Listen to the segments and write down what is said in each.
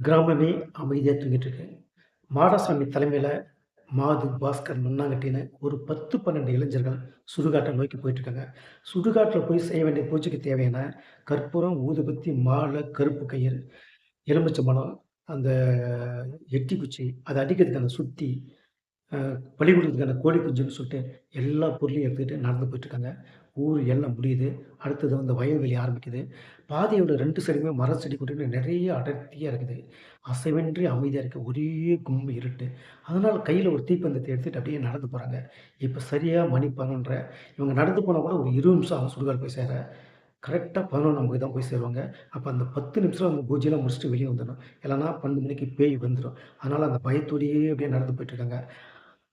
கிராமமே அமைதியாக தூங்கிட்டு இருக்கு. மாடசாமி தலைமையில் மாது, பாஸ்கர், மண்ணாங்கட்டின்னு ஒரு 10, 12 இளைஞர்கள் சுடுகாட்டை நோக்கி போயிட்டுருக்காங்க. சுடுகாட்டில் போய் செய்ய வேண்டிய பூஜைக்கு தேவையான கற்பூரம், ஊதுபத்தி, மாலை, கருப்பு கயிறு, எலுமிச்சம்பழம், அந்த எட்டி குச்சி, அதை அடிக்கிறதுக்கான சுத்தி, பழி கொடுக்கிறதுக்கான கோழி குஞ்சுன்னு சொல்லிட்டு எல்லா பொருளையும் எடுத்துக்கிட்டு நடந்து போயிட்டுருக்காங்க. ஊர் எல்லை முடியுது. அடுத்தது வந்து வயல்வெளி ஆரம்பிக்குது. பாதையோட ரெண்டு சைடுமே மர செடி, கொண்டு நிறைய அடர்த்தியாக இருக்குது. அசைவின்றி அமைதியாக இருக்குது ஒரே கும்பு இருட்டு. அதனால் கையில் ஒரு தீப்பந்தத்தை எடுத்துட்டு அப்படியே நடந்து போகிறாங்க இப்போ சரியாக மணி 11:30 இவங்க நடந்து போனால் கூட ஒரு 20 நிமிஷம் ஆகும் சுடுகாடு போய் சேர. கரெக்டாக பதினொன்று மணிக்கு தான் போய் சேருவாங்க. அப்போ அந்த 10 நிமிஷம் அவங்க பூஜையெல்லாம் முடிச்சுட்டு வெளியே வந்துடும் இல்லைன்னா பன்னெண்டு மணிக்கு பேய் வந்துடும் அதனால் அந்த பயத்தோடயே அப்படியே நடந்து போயிட்டுருக்காங்க.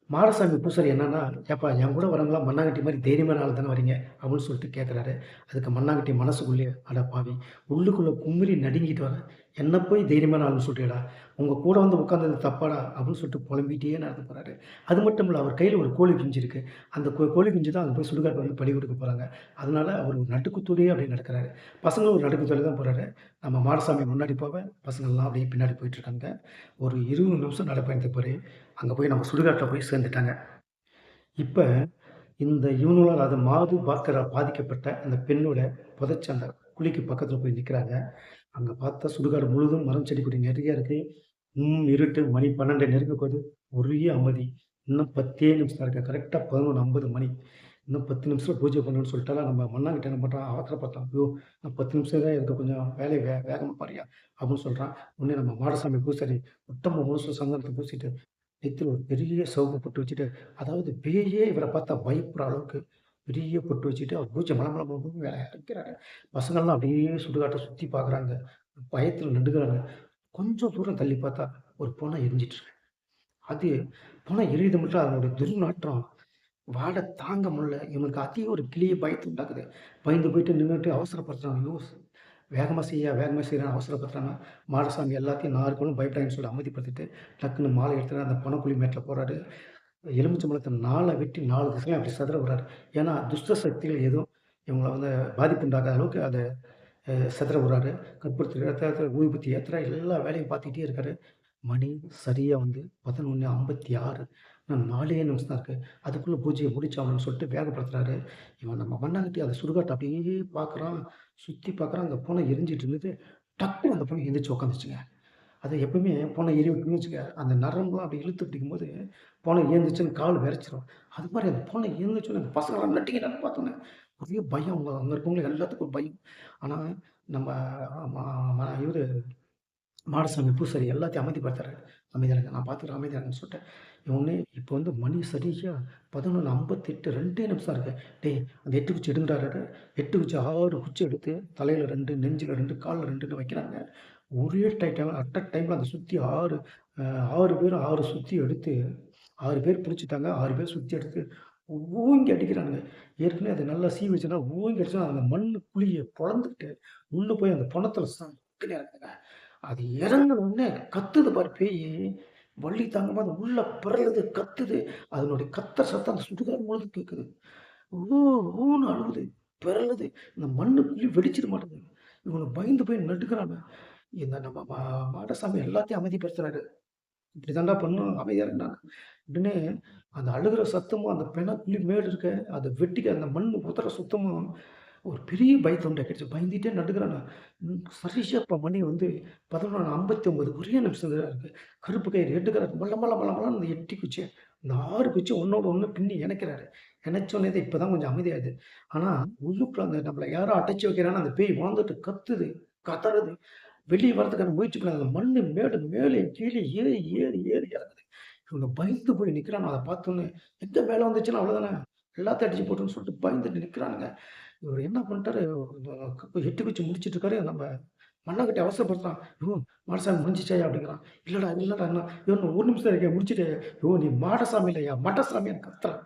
மாடசாமி பூசாரி என்னன்னா, "ஏப்பா என் கூட வரவங்களாம் மண்ணாங்கட்டி மாதிரி தைரியமான ஆள் தானே வரீங்க?" அப்படின்னு சொல்லிட்டு கேட்குறாரு. அதுக்கு மண்ணாங்கட்டி மனசுக்குள்ளேயே, "அட பாவி! உள்ளுக்குள்ளே கும்மிரி நடுங்கிட்டு வரேன். என்ன போய் தைரியமான ஆளுன்னு சொல்கிறீடா உங்கள் கூட வந்து உட்கார்ந்தது தப்பாடா!" அப்படின்னு சொல்லிட்டு புலம்பிட்டே நடந்து போகிறாரு அது மட்டும் இல்லை அவர் கையில் ஒரு கோழி குஞ்சு இருக்கு. அந்த கோ கோழி குஞ்சு தான் அது போய் சுடுகாட்டு வந்து பழி கொடுக்க போகிறாங்க அதனால அவர் ஒரு நடுக்கத்தோடயே அப்படியே நடக்கிறாரு பசங்களும் ஒரு நடுக்கத்தோட தான் போகிறாரு நம்ம மாடசாமி முன்னாடி போவேன் பசங்கள்லாம் அப்படியே பின்னாடி போயிட்டுருக்காங்க. ஒரு 20 நிமிஷம் நடைப்பயணத்துக்கு போய் அங்கே போய் நம்ம சுடுகாட்டில் போய் சேர்ந்துட்டாங்க. இப்போ இந்த இவனோட அது மாது, பாஸ்கரால் பாதிக்கப்பட்ட அந்த பெண்ணோட புதைச்ச அந்த குழிக்கு பக்கத்தில் போய் நிற்கிறாங்க அங்கே பார்த்தா சுடுகாடு முழுதும் மரம், செடி, கொடி நிறைய இருக்கு. ம் இருட்டு. மணி 12 நெருங்க போகுது. ஒரே அமைதி. இன்னும் 10 நிமிஷம் தான் இருக்கு. கரெக்ட்டா 11:50 மணி. இன்னும் பத்து நிமிஷத்தில் பூஜை பண்ணணும்னு சொல்லிட்டாலும் நம்ம மண்ணாங்கிட்ட என்ன பண்ணுறான் அவசரப்பட்டான். "ஐயோ! இன்னும் 10 நிமிஷம் தான் இருக்கு. கொஞ்சம் வேலை வே வேகமாக பாரியா அப்படின்னு சொல்கிறான் உடனே நம்ம மாடசாமி பூசாரி உத்தம முழுசும் சங்கரத்தை பூசிட்டு, நெத்தில் ஒரு பெரிய சோப்பு போட்டு வச்சுட்டு, அதாவது பேயே இவரை பார்த்தா பயப்படுற அளவுக்கு பெரிய பொட்டு வச்சுட்டு, அவர் பூச்சி மள மள மளன்னு வேலைய பசங்கள்லாம் அப்படியே சுடுகாட்டை சுற்றி பார்க்குறாங்க. பயத்தில் நடுங்குறாங்க. கொஞ்சம் தூரம் தள்ளி பார்த்தா, ஒரு பணம் எரிஞ்சிட்டுருக்கு அது பொணம் எரியுது மட்டும் அதனுடைய துர்நாற்றம் வாட தாங்க முடியல. இவனுக்கு அதிக ஒரு கிளிய பயத்தை உண்டாக்குது. பயந்து போயிட்டு நின்றுட்டு அவசரப்படுத்துறாங்க ஐயோ! வேகமாக செய்யா, வேகமாக செய்றான்னு அவசரப்படுத்துறாங்க மாடசாமி எல்லாத்தையும் நான் இருக்கணும் பயப்படாதீங்கன்னு சொல்லி அமைதிப்படுத்திட்டு, டக்குன்னு மாலை எடுத்துட்டு அந்த பணக்குழி மேட்டில் போகிறாரு எலுமிச்சம்பழத்தை நாளை வெட்டி நாலு திசையும் அப்படி சிதற விடுறாரு. ஏன்னா, துஷ்ட சக்திகள் எதுவும் இவங்கள வந்து பாதிப்பு உண்டாக்காத அளவுக்கு அதை சதுர சிதற விடுறாரு. கற்பூரத்த ஏத்துறாரு, ஊதுபத்தி எல்லா வேலையும் பார்த்துக்கிட்டே இருக்காரு. மணி சரியாக வந்து பதினொன்று ஐம்பத்தி ஆறு நான் நாலே நிமிஷம் தான் இருக்குது அதுக்குள்ளே பூஜையை முடிச்சாகணும்னு சொல்லிட்டு வேகப்படுத்துறாரு. இவன் நம்ம மண்ணாங்கட்டி அதை சுடுகாட்டை அப்படியே பார்க்குறான். சுற்றி பார்க்குறான். அந்த பூனை எரிஞ்சிட்டு இருந்தது. டக்குனு அந்த பொண்ணு எந்திரிச்சு உட்காந்துச்சுங்க. அது எப்பவுமே பொணம் எரி விட்டுன்னு வச்சுக்க, அந்த நரம்புலாம் அப்படி இழுத்து பிடிக்கும்போது, போன எழுந்துருச்சுன்னு கால் விரைச்சிரும். அது மாதிரி அந்த பொணம் எழுந்துருச்சோனே அந்த பசங்களாம் நட்டிக்கிறாங்க பார்த்தோன்னே. ஒரே பயம். அவங்க அங்கே இருக்கவங்களுக்கு எல்லாத்துக்கும் ஒரு பயம். ஆனால் நம்ம ம ம மாடசாமி பூசாரி எல்லாத்தையும் அமைதிப்படுத்துறாரு. "அமைதியா நான் பார்த்துக்கிறேன். அமைதியா சொல்லிட்டேன். இவனே இப்போ வந்து மணி சரியாக பதினொன்று ஐம்பத்தெட்டு ரெண்டே நிமிஷம் இருக்கு. "டேய் அந்த எட்டு குச்சி எடுங்கடான்னாரு." எட்டு குச்சி ஆறு குச்சி எடுத்து தலையில் ரெண்டு நெஞ்சில் ரெண்டு காலில் ரெண்டுன்னு வைக்கிறாங்க. ஒரே டைம் அட் அ டைமில் அந்த சுற்றி ஆறு ஆறு பேர் ஆறு சுற்றி எடுத்து ஆறு பேர் பிடிச்சிட்டாங்க ஆறு பேர் சுற்றி எடுத்து ஓங்கி அடிக்கிறானுங்க. ஏற்கனவே அது நல்லா சீ வச்சுன்னா ஓங்கி அடிச்சா அந்த மண்ணு குழியை பொழந்துக்கிட்டு உள்ளே போய் அந்த பணத்தில் சக்குன்னு இறங்குதுங்க. அது இறங்கினோடனே கத்துது பாரு பேயி. வள்ளி தாங்காம அது உள்ள பிறழுது கத்துது. அதனுடைய கத்துற சத்தம் அந்த சுடுகாடு முழுது கேட்குது. ஓ! ஓன்னு அழுகுது பிறழுது இந்த மண்ணுக்குள்ளி வெடிச்சிட மாட்டேங்குது. இவனு பயந்து போய் நட்டுக்கிறாங்க இந்த நம்ம மாடசாமி எல்லாத்தையும் அமைதிப்படுத்துறாரு. இப்படிதான்டா பண்ணணும். அமைதியாக இருந்தாங்க உடனே அந்த அழுகிற சத்தமும், அந்த பெணக்குள்ளி மேடு இருக்க, அதை வெட்டிக்க அந்த மண் உதற சத்தமும் ஒரு பெரிய பயத்த உண்டாக்கிடுச்சு. பயந்துட்டே நடுக்கிறான் சரிஷப்ப மணி வந்து பதினொன்று ஐம்பத்தி ஒம்பது ஒரே நிமிஷம் தான் இருக்கு. கருப்பு கயிறு எடுக்குறாரு. மல்ல மல்ல மல்ல மல்ல அந்த எட்டி குச்சி அந்த ஆறு குச்சி ஒன்னோட ஒன்று பின்னி இணைக்கிறாரு. இணைச்சோன்னே தான் தான் கொஞ்சம் அமைதியாகுது. ஆனால் உள்ளுக்குள்ள அந்த நம்மளை யாரோ அடைச்சு வைக்கிறான்னு அந்த பேய் வாழ்ந்துட்டு கத்துது, கத்துறது வெளியே வரதுக்கான முயற்சி பண்ணுது. அந்த மண்ணு மேடு மேலேயும் கீழே ஏறி, ஏறி, ஏறி இறங்குது. இவங்க பயந்து போய் நிற்கிறான் அதை பார்த்தோன்னே எந்த மேலே வந்துச்சுன்னா அவ்வளோதானே. எல்லாத்தையும் அடிச்சு போட்டுருன்னு சொல்லிட்டு பயந்துட்டு நிற்கிறானுங்க இவர் என்ன பண்ணிட்டாரு, எட்டு குச்சி முடிச்சுட்டு இருக்காரு. நம்ம மண்ணாங்கட்டி அவசரப்படுத்துறான். "யோவ்! மாடசாமி முடிஞ்சிச்சே அப்படிங்கிறான். "இல்லடா, இல்லடா என்ன இவன் ஒரு நிமிஷம் இருக்கே முடிச்சுட்டேன்." "யோவ்! நீ மாடசாமி இல்லையா, மட்டசாமியான்னு" கத்துறான்.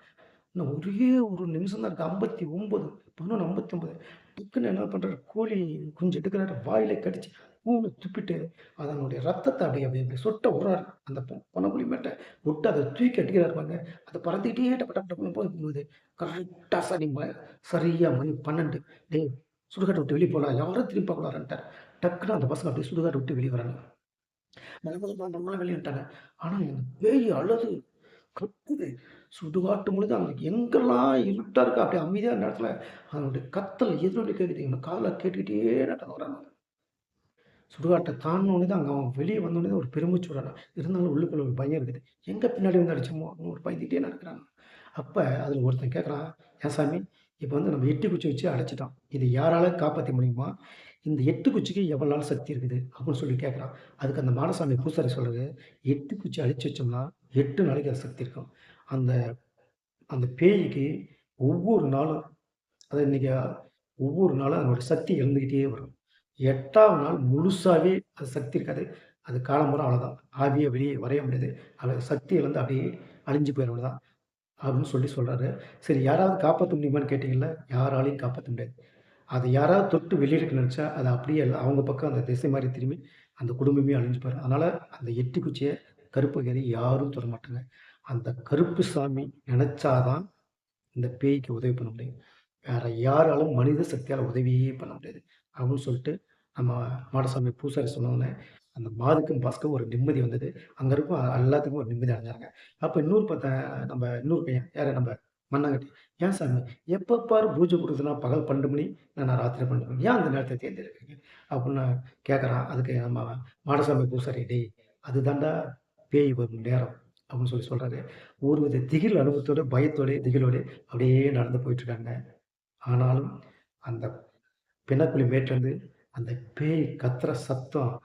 இன்னும் ஒரே ஒரு நிமிஷம் தான் இருக்கு. 59 11:59 டக்குன்னு என்ன பண்ணுறாரு கோழி குஞ்சு எடுக்குறாரு. வாயில கடிச்சு மூணு துப்பிட்டு, அதனுடைய ரத்தத்தை அப்படியே அப்படியே அப்படியே சொட்ட விடுறாரு. அந்த பொ மேட்டை மேட்ட விட்டு அதை தூக்கி அடிக்கிறாரு பாருங்க. அதை பறந்துக்கிட்டே டப்பு டப்பு டப்புன்னு போய் விழுது. கரெக்ட்டா சரி சரியாக மணி 12. "டேய் சுடுகாட்டை விட்டு வெளியே போகலாம் யாரும் திரும்பி பார்க்கக்கூடாதுன்ட்டாரு." டக்குனு அந்த பசங்க அப்படியே சுடுகாட்டை விட்டு வெளியே வெளிய வரானுங்க. மலமலன்னு வெளியே விட்டாங்க ஆனால் பேய் அழுது கத்துது. சுடுகாட்டு பொழுது அங்க எங்கெல்லாம் இருட்டா இருக்கா அப்படியே அமைதியான நேரத்தில் அதனுடைய கத்தல் எதிரொலி கேட்குது இவனுக்கு கேட்டுக்கிட்டே நடந்து வரான். சுடுகாட்டை தாண்டுனோனே தான் அங்க அவன் வெளியே வந்தோடனே தான் ஒரு பெருமிச்சு விடுறான். இருந்தாலும் உள்ளுக்குள்ள ஒரு பயம் இருக்குது. எங்க பின்னாடி வந்து அடிச்சோமோ அப்படின்னு ஒரு பயந்துகிட்டே நடக்கிறாங்க அப்ப அதுல ஒருத்தன் கேட்குறான், "ஏன் சாமி, இப்ப வந்து நம்ம எட்டு குச்சி வச்சு அடைச்சிட்டான் இதை யாரால காப்பாத்த முடியுமா? இந்த எட்டு குச்சிக்கு எவ்வளோ நாள் சக்தி இருக்குது?" அப்படின்னு சொல்லி கேட்குறான். அதுக்கு அந்த மாடசாமி பூசாரி சொல்கிறது "எட்டு குச்சி அழிச்சு வச்சோம்னா, எட்டு நாளைக்கு அது சக்தி இருக்கும். அந்த அந்த பேய்க்கு ஒவ்வொரு நாளும் அதாவது இன்னைக்கு ஒவ்வொரு நாளும் அதனுடைய சக்தி இழந்துக்கிட்டே வரும். எட்டாவது நாள் முழுசாகவே அது சக்தி இருக்காது. அது காலம்புறம் அவ்வளோதான். ஆவியை வெளியே வரைய முடியாது. அது சக்தி இழந்து அப்படியே அழிஞ்சு போயிடும் அவ்வளோதான்." அப்படின்னு சொல்லி சொல்கிறாரு சரி யாராவது காப்பாற்ற முடியுமான்னு கேட்டிங்களா யாராலையும் காப்பாற்ற முடியாது. அதை யாராவது தொட்டு வெளிய நினச்சா அது அப்படியே அவங்க பக்கம் அந்த திசை மாதிரி திரும்பி, அந்த குடும்பமே அழிஞ்சு போயிரும். அதனால் அந்த எட்டி குச்சியை கருப்பகிரி யாரும் தொடமாட்டாங்க. அந்த கருப்பு சாமி நினைச்சாதான் இந்த பேய்க்கு உதவி பண்ண முடியும். வேற யாராலும் மனித சக்தியால் உதவியே பண்ண முடியாது. அப்படின்னு சொல்லிட்டு, நம்ம மாடசாமி பூசாரி சொன்னோன்னே அந்த மாதுக்கும், பாஸ்க்கும் ஒரு நிம்மதி வந்தது. அங்க இருக்கும் எல்லாத்துக்கும் ஒரு நிம்மதி அடைஞ்சாங்க. அப்ப இன்னொரு பத்த நம்ம இன்னொரு பையன், யார் நம்ம மண்ணாங்கட்டி, "ஏன் சாமி, எப்போ பாரு பூஜை குடுக்குறதுனா பகல் 12 மணி, நான் ராத்திரி 12 மணி. ஏன் அந்த நேரத்தை தேர்ந்தெடுக்கிறீங்க?" அப்படின்னு கேட்குறான் அதுக்கு நம்ம மாடசாமி பூசாரி, "டேய் அதுதாண்டா பேய் வரும் நேரம்." அப்படின்னு சொல்லி சொல்கிறாரு ஒரு வித திகில் அனுபவத்தோட, பயத்தோட, திகிலோடு அப்படியே நடந்து போயிட்டுருக்காங்க. ஆனாலும் அந்த பிணக்குழி மேட்லருந்து அந்த பேய் கத்துற சத்தம்,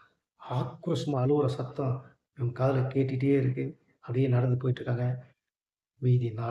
ஆக்ரோஷமாக அழுவுற சத்தம் இவங்க காதில் கேட்டுகிட்டே இருக்குது அப்படியே நடந்து போயிட்டுருக்காங்க. மீதி நாளை